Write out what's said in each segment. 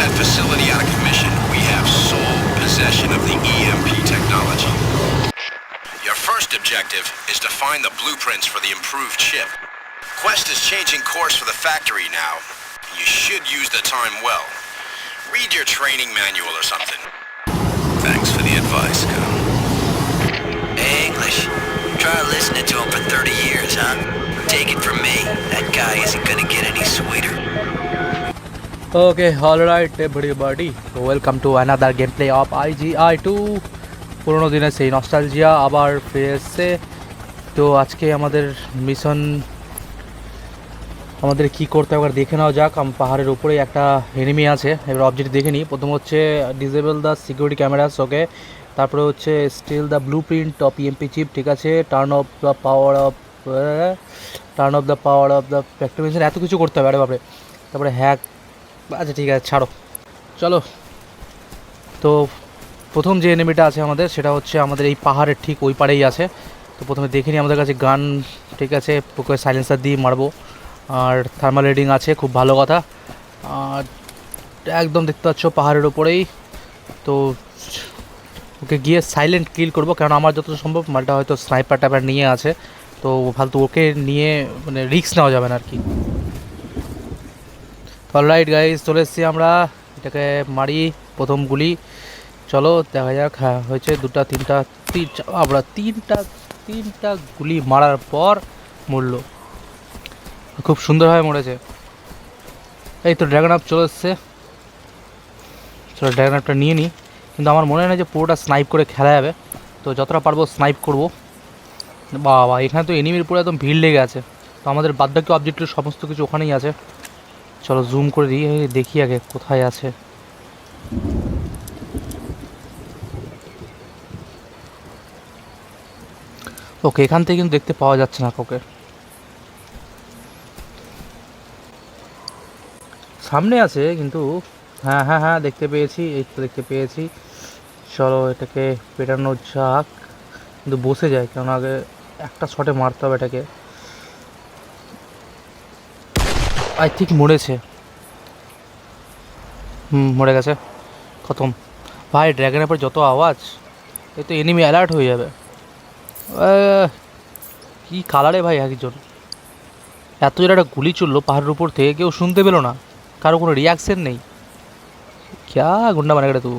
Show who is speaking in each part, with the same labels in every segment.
Speaker 1: that facility out of commission, we have sole possession of the EMP technology. Your first objective is to find the blueprints for the improved chip. Quest is changing course for the factory now. You should use the time well. Read your training manual or something. Thanks for the advice, Kyle.
Speaker 2: English. Try listening to him for 30 years, huh? Take it from me, that guy isn't gonna get any sweeter.
Speaker 3: Welcome to another game play of I G I two পুরোনো দিনের সেই nostalgia আবার ফিরে এসছে। তো আজকে আমাদের mission আমাদের কি করতে হবে দেখে নেওয়া যাক। আম, পাহাড়ের উপরেই একটা এনিমি আছে। এবার অবজেক্ট দেখে নিই। প্রথম হচ্ছে disable the security cameras okay তারপরে হচ্ছে steal the blueprint of EMP chip ঠিক আছে? Turn off the power off turn off the power off the ফ্যাক্টরিমেশন এত কিছু করতে হবে, আরে বাপরে। তারপরে হ্যাক আচ্ছা ঠিক আছে ছাড়ো। চলো। তো প্রথম যে এনিমিটা আছে আমাদের সেটা হচ্ছে আমাদের এই পাহাড়ের ঠিক ওই পাড়েই আছে। তো প্রথমে দেখে নিই আমাদের কাছে গান ঠিক আছে ওকে সাইলেন্সার দিয়ে মারবো। আর থার্মাল রিডিং আছে খুব ভালো কথা। আর একদম দেখতে পাচ্ছ পাহাড়ের ওপরেই তো ওকে গিয়ে সাইলেন্ট কিল করব কারণ আমার যত সম্ভব মালটা হয়তো স্নাইপার টাইপার নিয়ে আছে। তো ফালতু ওকে নিয়ে মানে রিস্ক নেওয়া যাবে না আর কি। অলরাইট গাইজ চলে এসেছি আমরা। এটাকে মারি, প্রথম গুলি। চলো, দেখা যাক হ্যাঁ হয়েছে দুটা, তিনটা, তিন আমরা তিনটা তিনটা গুলি মারার পর মরল। খুব সুন্দরভাবে মরেছে। এই তো ড্রাগন আপ চলে এসছে। চলো ড্রাগন আপটা নিয়ে নিই কিন্তু আমার মনে হয় না যে পুরোটা স্নাইপ করে খেলা যাবে। তো যতটা পারব স্নাইপ করব। বাবা, এখানে তো এনিমির পুরো একদম ভিড় লেগে আছে। তো আমাদের বাদবাকি অবজেক্টের সমস্ত কিছু ওখানেই আছে। চলো জুম করে দিই দেখি আগে কোথায় আছে। ওকে, এখান থেকে কিন্তু দেখতে পাওয়া যাচ্ছে না কাউকে। সামনে আছে কিন্তু হ্যাঁ হ্যাঁ হ্যাঁ দেখতে পেয়েছি, এই তো দেখতে পেয়েছি। চলো এটাকে পেটানো যাক, কিন্তু বসে যায় কারণ আগে একটা শটে মারতে হবে এটাকে। আই থিঙ্ক মরেছে। হুম, মরে গেছে। খতম। ভাই ড্র্যাগনের পর যত আওয়াজ, এ তো এনিমি অ্যালার্ট হয়ে যাবে। কি কালারে ভাই একজন। এত জোরে একটা গুলি চলল পাহাড়ের উপর থেকে, কেউ শুনতে পেল না। কারও কোনো রিয়াকশন নেই। ক্যা গুন্ডা মানে তু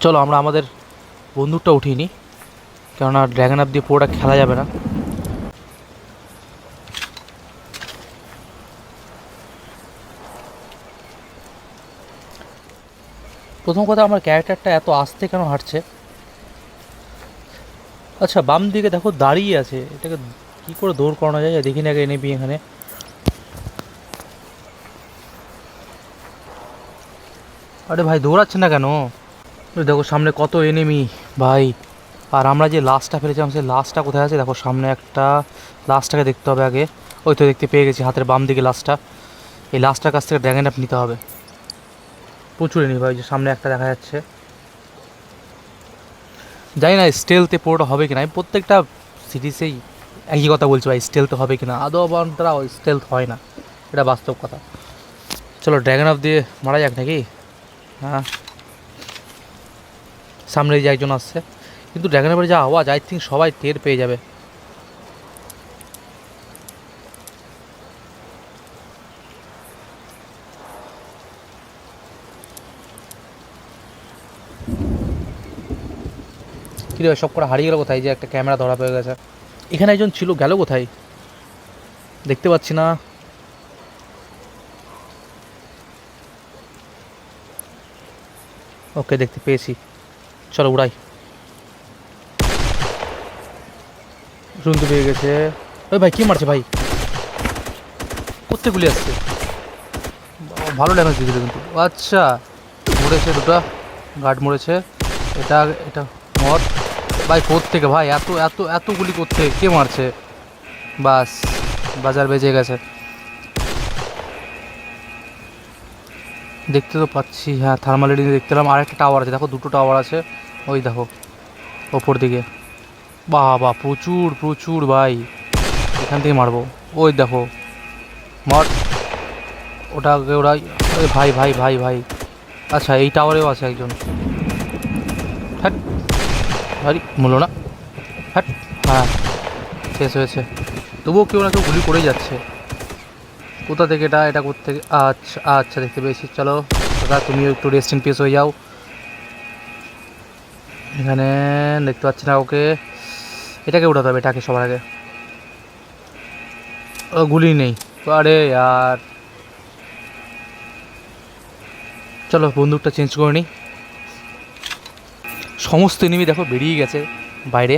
Speaker 3: চলো, আমরা আমাদের বন্দুকটা উঠিয়ে নিই। কেননা ড্র্যাগন আপ দিয়ে পুরোটা খেলা যাবে না। প্রথম কথা, আমার ক্যারেক্টারটা এত আস্তে কেন হাঁটছে? আচ্ছা বাম দিকে দেখো, দাঁড়িয়ে আছে। এটাকে কী করে দৌড় করানো যায়? দেখি না আগে এনেবি এখানে। আরে ভাই, দৌড়াচ্ছে না কেন? দেখো, সামনে কত এনেমি ভাই, আর আমরা যে লাস্টটা ফেলেছিলাম, সেই লাস্টটা কোথায় আছে? দেখো, সামনে একটা লাস্টটাকে দেখতে হবে আগে। ওই তো দেখতে পেয়ে গেছি, হাতের বাম দিকে লাস্টটা এই লাস্টটার কাছ থেকে ড্র্যাগন অ্যাপ নিতে হবে। প্রচুর এনিমি ভাই যে সামনে একটা দেখা যাচ্ছে। জানি না স্টেলতে পুরোটা হবে কিনা, আমি প্রত্যেকটা সিরিজেই একই কথা বলছি ভাই স্টেলতে হবে কিনা, আদৌ দ্বারা স্টেলথ হয় না, এটা বাস্তব কথা। চলো ড্র্যাগন অফ দিয়ে মারা যাক নাকি? হ্যাঁ। সামনে যে একজন আসছে, কিন্তু ড্র্যাগনের পরে যা আওয়াজ আই থিঙ্ক সবাই টের পেয়ে যাবে। কী রে সব করে হারিয়ে গেল কোথায়? যে একটা ক্যামেরা ধরা পেয়ে গেছে। এখানে একজন ছিল, গেল কোথায়? দেখতে পাচ্ছি না। ওকে, দেখতে পেয়েছি। চলো, উড়াই। শুনতে পেয়ে গেছে। ওই ভাই, কী মারছে ভাই? কোথেকে গুলি আসছে? ভালো ড্যামেজ দিয়েছিল কিন্তু। আচ্ছা মরেছে দুটো। গার্ড মরেছে। এটা এটা মর ভাই থেকে ভাই, এত এত এত গুলি করতে কে মারছে? বাস, বাজার বেজে গেছে। দেখতে তো পাচ্ছি হ্যাঁ থার্মাল রিডিং দেখতে পেলাম। আরেকটা টাওয়ার আছে, দেখো, দুটো টাওয়ার আছে। ওই দেখো, ওপর দিকে। বাবা, প্রচুর প্রচুর ভাই। এখান থেকে মারবো। ওই দেখো, মর, ওটাকে ওরা ভাই ভাই ভাই ভাই। আচ্ছা এই টাওয়ারেও আছে একজন। হ্যাট ভাই মূল না। হ্যাট হ্যাঁ শেষ হয়েছে। তবুও কেউ না কেউ গুলি করেই যাচ্ছে। কোথা থেকে এটা এটা থেকে? আচ্ছা আচ্ছা দেখতে পেয়েছি। চলো, দাদা, তুমিও একটু রেস্ট ইন পিস হয়ে যাও। এখানে দেখতে পাচ্ছি না ওকে। এটাকে উঠাতে হবে, এটাকে সবার আগে। ও, গুলি নেই। আরে আর চলো, বন্দুকটা চেঞ্জ করে নিই সমস্ত এনিমি দেখো বেরিয়ে গেছে বাইরে।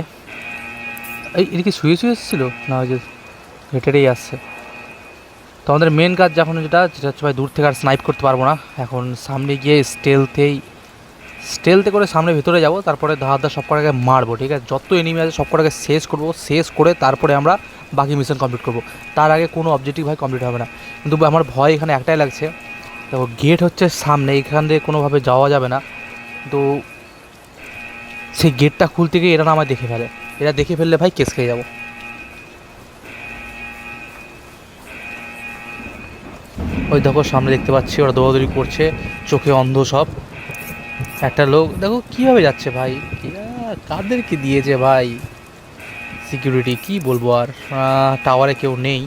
Speaker 3: এই এটা কি শুয়ে শুয়ে এসেছিল? না, ওই যে হেঁটেই আসছে। তো আমাদের মেন কাজ যখন যেটা যেটা হচ্ছে ভাই দূর থেকে আর স্নাইপ করতে পারব না। এখন সামনে গিয়ে স্টেলতেই স্টেলতে করে সামনে ভেতরে যাব, তারপরে ধার ধার সব কটাকে মারবো, ঠিক আছে? যত এনিমি আছে সব কটাকে শেষ করব, শেষ করে তারপরে আমরা বাকি মিশন কমপ্লিট করব। তার আগে কোনো অবজেক্টিভ ভাই কমপ্লিট হবে না। কিন্তু আমার ভয় এখানে একটাই লাগছে। দেখো গেট হচ্ছে সামনে, এখান দিয়ে কোনোভাবে যাওয়া যাবে না। তো সেই গেটটা খুলতে গিয়ে এরা না আমায় দেখে ফেলে। এরা দেখে ফেললে ভাই কেস খেয়ে যাব। ওই দেখো, সামনে দেখতে পাচ্ছি ওরা দৌড়াদৌড়ি করছে, চোখে অন্ধ সব। একটা লোক, দেখো কীভাবে যাচ্ছে ভাই? কাদেরকে দিয়েছে ভাই? সিকিউরিটি কি বলব আর? টাওয়ারে কেউ নেই।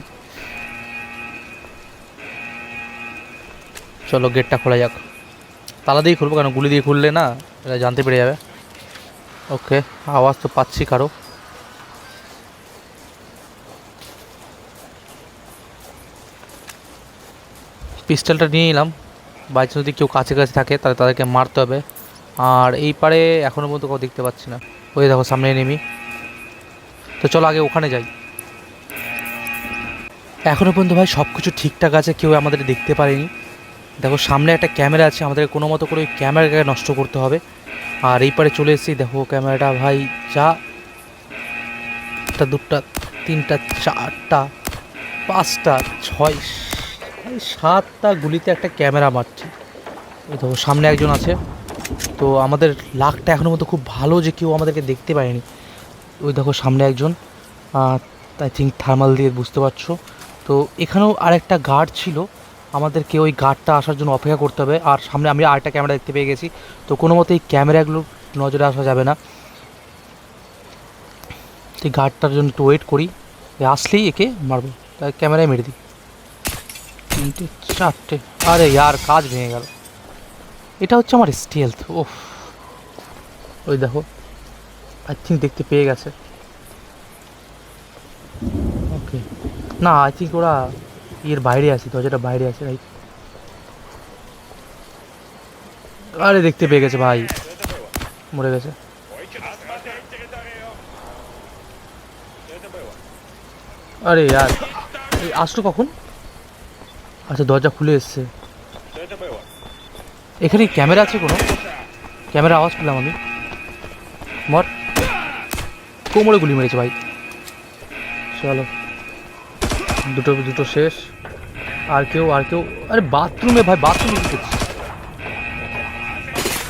Speaker 3: চলো গেটটা খোলা যাক। তালা দিয়ে খুলবো, কেন? গুলি দিয়ে খুললে না? এটা জানতে পেরে যাবে। ওকে, আওয়াজ তো পাচ্ছি কারও। পিস্টলটা নিয়ে নিলাম। বাইরে যদি কেউ কাছে কাছে থাকে, তাহলে তাদেরকে মারতে হবে। আর এই পারে এখনও পর্যন্ত কেউ দেখতে পাচ্ছি না। ওই দেখো, সামনে নেমি তো চলো আগে ওখানে যাই। এখনও পর্যন্ত ভাই সব কিছু ঠিকঠাক আছে, কেউ আমাদের দেখতে পারেনি। দেখো, সামনে একটা ক্যামেরা আছে, আমাদের কোনো মতো করে ওই ক্যামেরাকে নষ্ট করতে হবে। আর এই পারে চলে এসেছি। দেখো ক্যামেরাটা ভাই, যা। একটা, দুটা, তিনটা, চারটা, পাঁচটা, ছয় সাতটা গুলিতে একটা ক্যামেরা মারছে। ওই দেখো, সামনে একজন আছে। তো আমাদের লাকটা এখনও মতো খুব ভালো যে কেউ আমাদেরকে দেখতে পায়নি। ওই দেখো, সামনে একজন। আই থিঙ্ক থার্মাল দিয়ে বুঝতে পারছ। তো এখানেও আরেকটা গার্ড ছিল। আমাদেরকে ওই গার্ডটা আসার জন্য অপেক্ষা করতে হবে। আর সামনে আমি আরেকটা ক্যামেরা দেখতে পেয়ে গেছি। তো কোনো মতে এই ক্যামেরাগুলো নজরে আসা যাবে না। এই গার্ডটার জন্য একটু ওয়েট করি। আসলেই একে মারবো। তাই ক্যামেরায় মেরে দিই। তিনটে, চারটে। আরে ইয়ার, কাজ ভেঙে গেল। এটা হচ্ছে আমার স্টেলথ ওফ ওই দেখো। আই থিঙ্ক দেখতে পেয়ে গেছে। ওকে না আই থিঙ্ক ওরা এর বাইরে আছে, দরজাটা বাইরে আছে রাইট আরে, দেখতে পেয়ে গেছে ভাই। মরে গেছে। আরে আর আসলো কখন? আচ্ছা দরজা খুলে এসছে। এখানে ক্যামেরা আছে কোনো? ক্যামেরা আওয়াজ পেলাম আমি। মর। কোমরে গুলি মেরেছে ভাই। চলো। দুটো দুটো শেষ। আর কেউ আর কেউ, আরে বাথরুমে ভাই বাথরুমে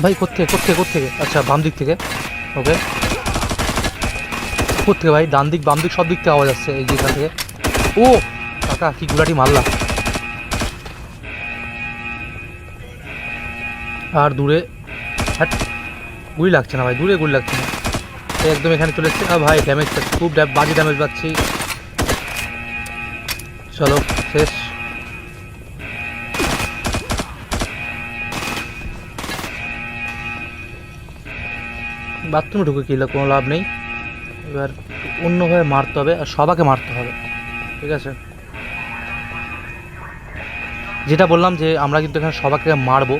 Speaker 3: ভাই কোথেকে কোথেকে কোথেকে আচ্ছা বাম দিক থেকে। ওকে কোথেকে ভাই? ডান দিক, বাম দিক, সব দিক থেকে আওয়াজ আসছে এই যে এখান থেকে। ও, কাকা, কি গুলাটি মারলাম আর দূরে, হ্যাট, গুলি লাগছে না ভাই, দূরে গুলি লাগছে না। একদম এখানে চলে এসছে। ভাই ড্যামেজ খুব বাজে ড্যামেজ পাচ্ছি। চলো, শেষ। বাথরুমে ঢুকে কিনলে কোনো লাভ নেই। এবার অন্যভাবে মারতে হবে আর সবাকে মারতে হবে, ঠিক আছে? যেটা বললাম যে আমরা কিন্তু এখানে সবাইকে মারবো,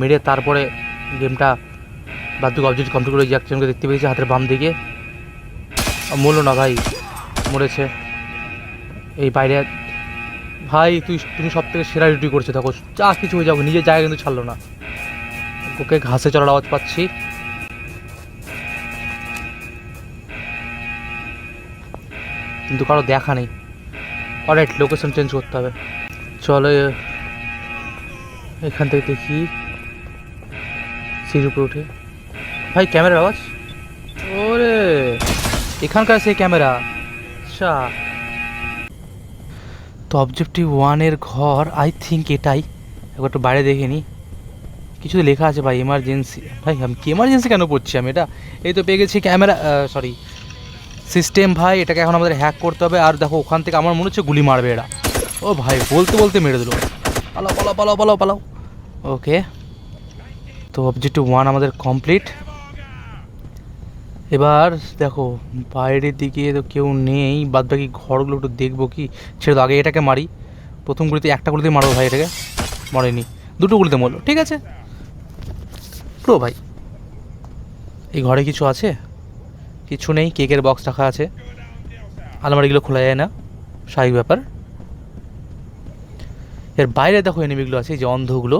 Speaker 3: মেরে তারপরে গেমটা বাদ্যুক অবজেক্ট কমপ্লিট করে যে দেখতে পেয়েছি হাতের বাম দিকে। মরলো না ভাই, মরেছে। এই বাইরে ভাই, তুই তুমি সব থেকে সেরা ডিউটি করছ, দেখো, যা কিছু হয়ে যাব, নিজের জায়গা কিন্তু ছাড়লো না। ওকে, ঘাসে চড়ার আওয়াজ পাচ্ছি। কিন্তু কারও দেখা নেই। অলরাইট লোকেশন চেঞ্জ করতে হবে। চলো এখান থেকে দেখি। সিঁড়ির উপরে উঠে। ভাই, ক্যামেরার আওয়াজ? ওরে, এখানকার সেই ক্যামেরা। আচ্ছা। তো অবজেক্টিভ ওয়ানের ঘর আই থিঙ্ক এটাই। একবার একটু বাইরে দেখে নিই কিছু লেখা আছে ভাই এমার্জেন্সি ভাই, আমি কি এমার্জেন্সি কেন পড়ছি আমি? এটা, এই তো পেয়ে গেছি ক্যামেরা সরি সিস্টেম ভাই, এটাকে এখন আমাদের হ্যাক করতে হবে। আর দেখো, ওখান থেকে আমার মনে হচ্ছে গুলি মারবে এরা। ও ভাই, বলতে বলতে মেরে দিল। পালাও পালাও পালাও পালাও পালাও। ওকে তো অবজেক্টিভ ওয়ান আমাদের কমপ্লিট এবার দেখো, বাইরের দিকে তো কেউ নেই বাদ বাকি ঘরগুলো একটু দেখব কি? ছেড়ে আগে এটাকে মারি। প্রথম গুলিতে একটা গুলিতে মারো ভাই এটাকে। মরেনি। দুটো গুলিতে মরলো, ঠিক আছে? প্রো ভাই, এই ঘরে কিছু আছে? কিছু নেই, কেকের বক্স রাখা আছে। আলমারিগুলো খোলা যায় না, স্বাভাবিক ব্যাপার। এর বাইরে দেখো এনিমিগুলো আছে যে অন্ধগুলো,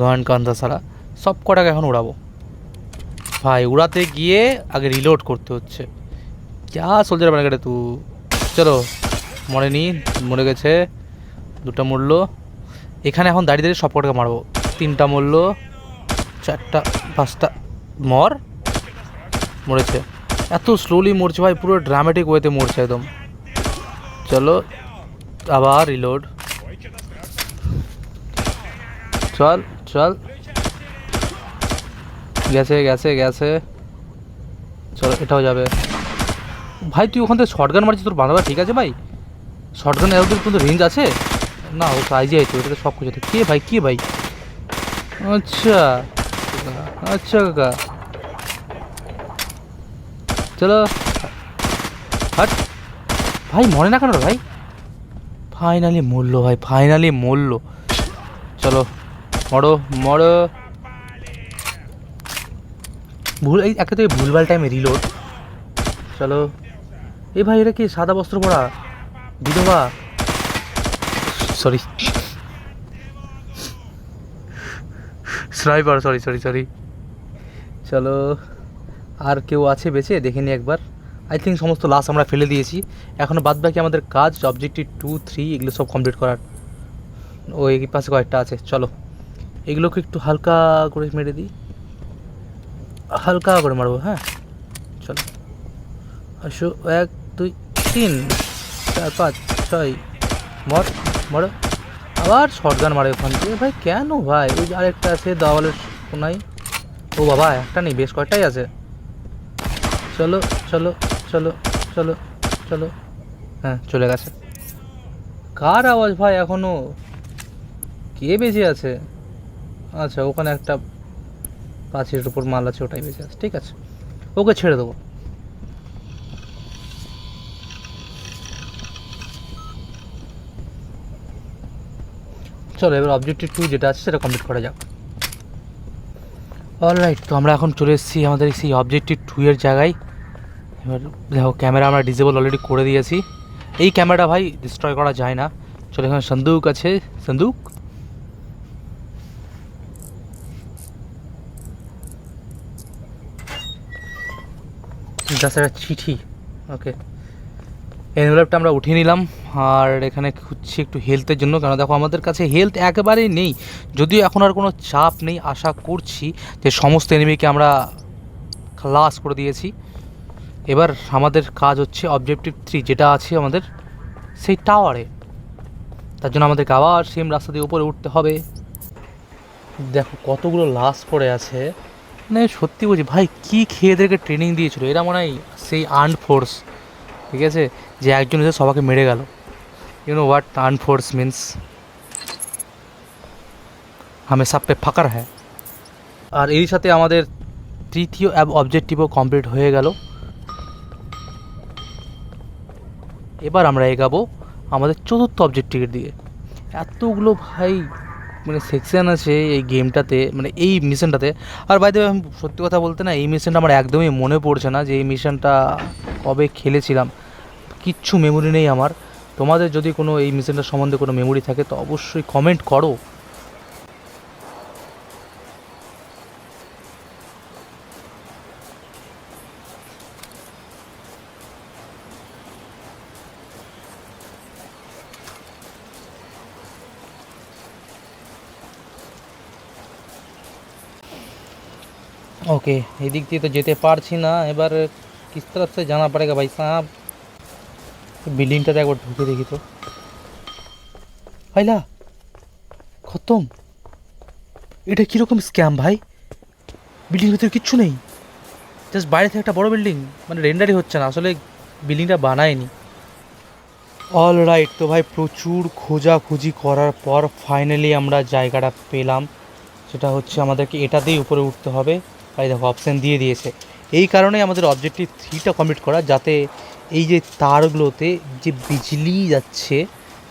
Speaker 3: গান, কান্দা সারা সব কটাকে এখন উড়াবো। ভাই উড়াতে গিয়ে আগে রিলোড করতে হচ্ছে। যা সোলজার বানা গেটে তু চলো মরেনি মরে গেছে, দুটো মরলো। এখানে এখন দাঁড়িয়ে দাঁড়িয়ে সব কটাকে মারবো। তিনটা মরলো, চারটা, পাঁচটা, মর। মরেছে। এত স্লোলি মরছে ভাই, পুরো ড্রামেটিক ওয়েতে মরছে একদম। চলো, আবার রিলোড চল চল। গেছে গেছে গেছে। চলো, এটাও যাবে। ভাই, তুই ওখান থেকে শর্টগান মারছিস, তোর বাঁধাবা ঠিক আছে ভাই? শর্টগান এত কিন্তু রেঞ্জ আছে? না, ও সাইজে আছে ওটাতে সব কিছু। কে ভাই কে ভাই? আচ্ছা আচ্ছা কাকা। চলো। হাট। ভাই, মরে না কেন ভাই? ফাইনালি মরলো ভাই ফাইনালি মরলো। চলো, মরো মরো। ভুল, এই একে তো এই ভুলভাল টাইমে রিলোড চলো। এই ভাই এটা কি সাদা বস্ত্র পরা? বিধবা? Sorry sniper sorry sorry sorry চলো। আর কেউ আছে বেঁচে? দেখে নি একবার। আই থিঙ্ক সমস্ত লাশ আমরা ফেলে দিয়েছি। এখনও বাদ বাকি আমাদের কাজ অবজেক্টিভ টু থ্রি এগুলো সব কমপ্লিট করার। ও এই পাশে কয়েকটা আছে। চলো। এগুলোকে একটু হালকা করে মেরে দিই। হালকা করে মারবো হ্যাঁ? চলো। আসো এক, দুই, তিন, চার, পাঁচ, ছয়, মর মর। আবার শর্টগান মারে ওখান থেকে। ভাই, কেন ভাই? ওই যে আরেকটা আছে, দাওয়ালের কোনায়। ও বাবা, একটা নেই, বেশ কয়টাই আছে। চলো চলো চলো চলো চলো। হ্যাঁ চলে গেছে। কার আওয়াজ ভাই এখনও কে বেঁচে আছে? আচ্ছা ওখানে একটা পাঁচের উপর মাল আছে, ওটাই বেঁচে আছে। ঠিক আছে? ওকে ছেড়ে দেবো। চলো, এবার অবজেক্টিভ টু যেটা আছে, সেটা কমপ্লিট করা যাক। অলরাইট তো আমরা এখন চলে এসেছি আমাদের সেই অবজেক্টিভ টু এর জায়গায়। এবার দেখো ক্যামেরা আমরা ডিসেবল অলরেডি করে দিয়েছি। এই ক্যামেরাটা ভাই ডিস্ট্রয় করা যায় না। চলো, এখানে সন্দুক আছে। সন্দুক একটা চিঠি। ওকে এনভেলপটা আমরা উঠিয়ে নিলাম, আর এখানে খুঁজছি একটু হেলথের জন্য। কারণ দেখো, আমাদের কাছে হেলথ একেবারেই নেই। যদিও এখন আর কোনো চাপ নেই, আশা করছি যে সমস্ত এনিমিকে আমরা ক্লাস করে দিয়েছি। এবার আমাদের কাজ হচ্ছে অবজেক্টিভ থ্রি যেটা আছে আমাদের সেই টাওয়ারে তার জন্য আমাদেরকে আবার সেম রাস্তা দিয়ে উপরে উঠতে হবে। দেখো, কতগুলো লাশ পড়ে আছে। মানে সত্যি বলছি, ভাই, কী খেয়ে এদেরকে ট্রেনিং দিয়েছিল? এরা মনে হয় সেই আর্ন ফোর্স ঠিক আছে? যে একজন এসে সবাইকে মেরে গেল। You know what iron force means হামে সব পে ফাকার হ্যাঁ আর এর সাথে আমাদের তৃতীয় অ্যাব অবজেক্টিভও কমপ্লিট হয়ে গেল। এবার আমরা এগাবো আমাদের চতুর্থ অবজেক্টিভের দিকে এতগুলো ভাই মানে সেকশন আছে এই গেমটাতে মানে এই মিশনটাতে আর বাইরে সত্যি কথা বলতে না, এই মিশনটা আমার একদমই মনে পড়ছে না যে এই মিশনটা কবে খেলেছিলাম। কিচ্ছু মেমোরি নেই আমার। তোমাদের যদি কোনো এই মিশনটার সম্বন্ধে কোনো মেমোরি থাকে, তো অবশ্যই কমেন্ট করো। ওকে, এদিক দিয়ে তো যেতে পারছি না। এবার কিস তরফ সে জানা পড়েগা ভাই সাহেব। বিল্ডিংটাতে একবার ঢুকে দেখি তো। হাইলা, খতম। এটা কীরকম স্ক্যাম ভাই? বিল্ডিং ভিতরে কিচ্ছু নেই। জাস্ট বাইরে থেকে একটা বড় বিল্ডিং মানে রেন্ডারই হচ্ছে না। আসলে বিল্ডিংটা বানায়নি। অল রাইট তো ভাই প্রচুর খোঁজাখুঁজি করার পর ফাইনালি আমরা জায়গাটা পেলাম। সেটা হচ্ছে আমাদেরকে এটাতেই উপরে উঠতে হবে। এই দেখো অপশান দিয়ে দিয়েছে। এই কারণে আমাদের অবজেক্টিভ থ্রিটা কমপ্লিট করা, যাতে এই যে তারগুলোতে যে বিজলি যাচ্ছে,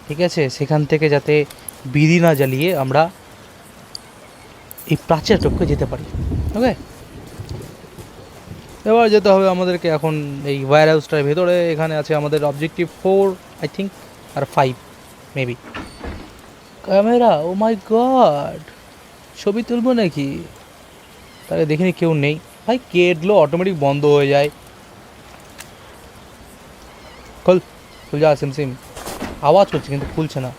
Speaker 3: ঠিক আছে, সেখান থেকে যাতে বিড়ি না জ্বালিয়ে আমরা এই প্রাচীর টপকে যেতে পারি ওকে এবার যেতে হবে আমাদেরকে এখন এই ওয়্যার হাউসটার ভেতরে, এখানে আছে আমাদের objective four I think R five maybe camera oh my god ছবি তুলবো নাকি? তাহলে দেখিনি কেউ নেই ভাই কেটলো অটোমেটিক বন্ধ হয়ে যায় খোল খুল যা সিম সিম আওয়াজ করছে কিন্তু খুলছে না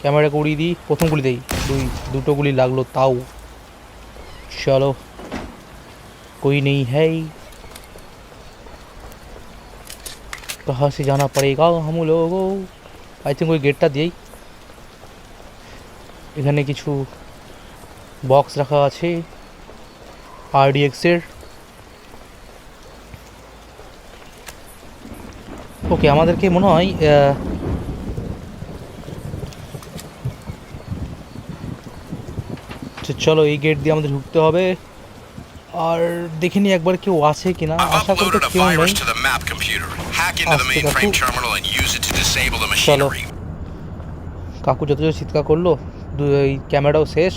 Speaker 3: ক্যামেরাকে উড়িয়ে দিই প্রথম গুলি দেই দুই দুটো গুলি লাগলো তাও চলো कोई नहीं है कहाँ से जाना पड़ेगा हम लोगों আই থিঙ্ক ওই গেটটা দিয়েই এখানে কিছু বক্স রাখা আছে RDX এর ওকে আমাদেরকে মনে হয় চলো এই গেট দিয়ে আমাদের ঢুকতে হবে। আর দেখে নিই একবার কেউ আছে কিনা। আশা করি তো কেউ নেই।
Speaker 1: আচ্ছা,
Speaker 3: কাকু। যত যত চিৎকার করল দুই ক্যামেরাও শেষ।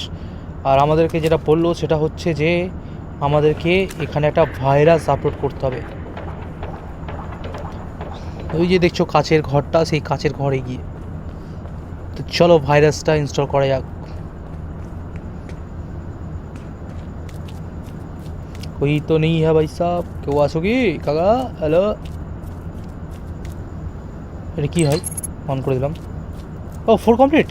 Speaker 3: আর আমাদেরকে যেটা বলল সেটা হচ্ছে যে আমাদেরকে এখানে একটা ভাইরাস আপলোড করতে হবে ওই যে দেখছো কাচের ঘরটা সেই কাচের ঘরে গিয়ে তো চলো ভাইরাসটা ইনস্টল করা যাক कोई तो नहीं है भाई साहब কেউ আছো কি কাকা হ্যালো এটা কি হয় অন করে দিলাম ও ফোর কমপ্লিট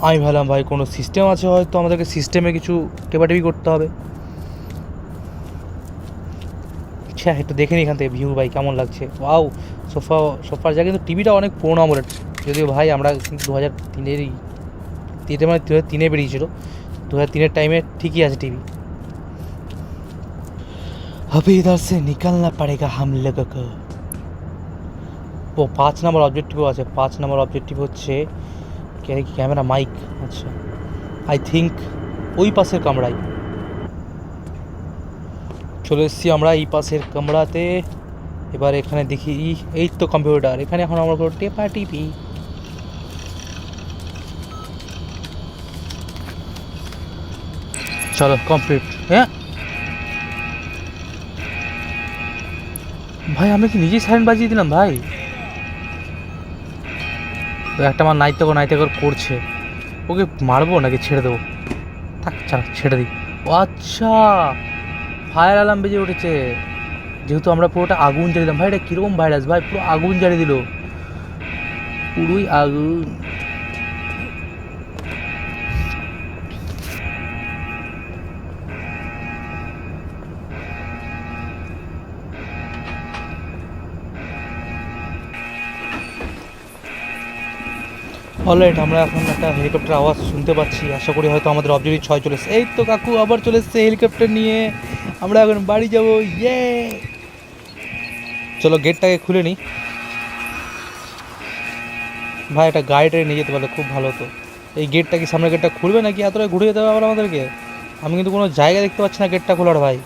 Speaker 3: আমি ভাবলাম ভাই কোনো সিস্টেম আছে হয়তো আমাদেরকে সিস্টেমে কিছু টেপাটেপি করতে হবে আচ্ছা একটু দেখে নিই এখান থেকে ভিউ ভাই কেমন লাগছে ওয়াও সোফা সোফার জায়গায় কিন্তু টিভিটা অনেক পুরোনো আমলের যদিও ভাই আমরা কিন্তু দু হাজার তিনেরই তিনে মানে দু হাজার তিনে বেরিয়েছিল দু হাজার তিনের টাইমে ঠিকই আছে টিভি अभी इधर से निकलना पड़ेगा हम लोगों को ও পাঁচ নম্বর অবজেক্টিভও আছে পাঁচ নম্বর অবজেক্টিভ হচ্ছে কে- ক্যামেরা মাইক আচ্ছা আই থিঙ্ক ওই পাশের কামরায় চলে এসেছি আমরা এই পাশের কামরাতে। এবার এখানে দেখি এই তো কম্পিউটার এখানে এখন আমরা করব টেপা টিপি। চলো কমপ্লিট হ্যাঁ? ভাই, আমি কি নিজেই সাইলেন্ট বাজিয়ে দিলাম, ভাই? একটা আমার নাইতে কর নাইতে কর করছে। ওকে মারবো নাকি ছেড়ে দেবো? থাক, ছাড়া, ছেড়ে দিই। আচ্ছা! ফায়ার অ্যালার্ম বেজে উঠেছে। যেহেতু আমরা পুরোটা আগুন জ্বালিয়ে দিলাম। ভাই, এটা কীরকম ভাইরাস ভাই, পুরো আগুন জ্বালিয়ে দিল। পুরোই আগুন। অলরাইট আমরা এখন একটা হেলিকপ্টার আওয়াজ শুনতে পাচ্ছি। আশা করি হয়তো আমাদের অবজেক্টিভ ছয় চলে এই তো কাকু, আবার চলে এসেছে হেলিকপ্টার নিয়ে। আমরা এখন বাড়ি যাব ইয়ে চলো গেটটাকে খুলে নিই। ভাই একটা গাড়িটা নিয়ে যেতে পারলে খুব ভালো হতো। এই গেটটা কি সামনের গেটটা খুলবে নাকি? এতটা ঘুরে যেতে হবে আবার আমাদেরকে? আমি কিন্তু কোনো জায়গা দেখতে পাচ্ছি না গেটটা খোলার ভাই।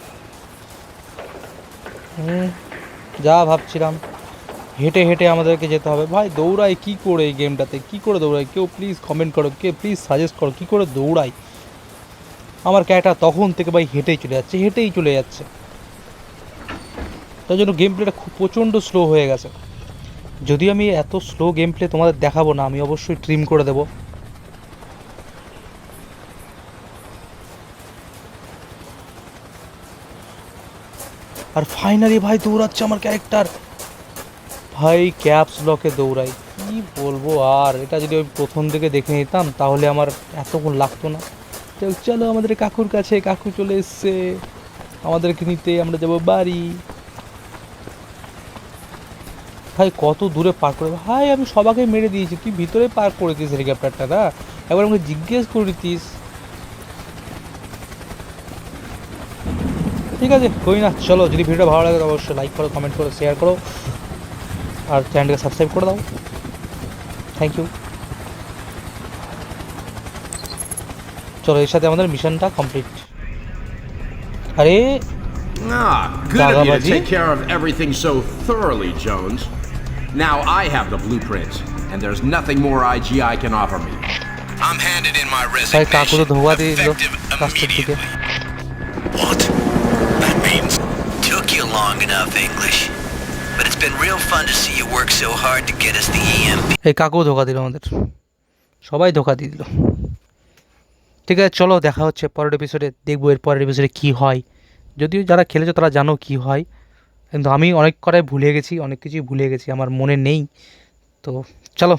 Speaker 3: হুম, যা ভাবছিলাম। হেঁটে হেঁটে আমাদেরকে যেতে হবে। ভাই দৌড়াই কি করে এই গেমটাতে কি করে দৌড়াই? কেউ প্লিজ কমেন্ট করো কে প্লিজ সাজেস্ট করো কি করে দৌড়াই? আমার ক্যারেক্টার তখন থেকে ভাই হেঁটেই চলে যাচ্ছে, হেঁটেই চলে যাচ্ছে। তার জন্য গেম প্লেটা খুব প্রচণ্ড স্লো হয়ে গেছে। যদি আমি এত স্লো গেম প্লে তোমাদের দেখাবো না, আমি অবশ্যই ট্রিম করে দেবো। আর ফাইনালি ভাই দৌড়াচ্ছে আমার ক্যারেক্টার। ভাই ক্যাপস লকে দৌড়াই, কি বলব আর, এটা যদি আমি প্রথম থেকে দেখে নিতাম তাহলে আমার এতক্ষণ লাগতো না। চলো আমাদের কাকুর কাছে, কাকু চলে এসছে। আমাদেরকে নিতে আমরা যাব বাড়ি। ভাই, কত দূরে পার্ক করে ভাই আমি সবাকে মেরে দিয়েছি। তুই ভিতরে পার্ক করেছিস হেলিকপ্টারটা না? একবার আমাকে জিজ্ঞেস করিতিস ঠিক আছে কই না। চলো, যদি ভিডিওটা ভালো লাগে, অবশ্যই লাইক করো কমেন্ট করো শেয়ার করো। আর চ্যানেলকে সাবস্ক্রাইব করে দাও। থ্যাংক ইউ চলো এর সাথে আমাদের মিশনটা কমপ্লিট আরে
Speaker 4: Ah, good of you to take care of everything so thoroughly, Jones. Now I have the blueprints, and there's nothing more IGI can offer me.
Speaker 1: I'm handed in my
Speaker 3: ভাই কাকু তো
Speaker 1: resignation. Effective immediately. What? That means
Speaker 2: Took you long enough, English. But it's been real fun to see you work so hard to get us the E EMP.
Speaker 3: এই কাকু ধোকা দিল আমাদের সবাই ধোকা দিয়ে দিল ঠিক আছে, চলো দেখা হচ্ছে পরের এপিসোডে দেখব এর পরের এপিসোডে কী হয়। যদিও যারা খেলেছো তারা জানো কী হয়, কিন্তু আমি অনেক কটাই ভুলে গেছি, অনেক কিছুই ভুলে গেছি, আমার মনে নেই। তো চলো।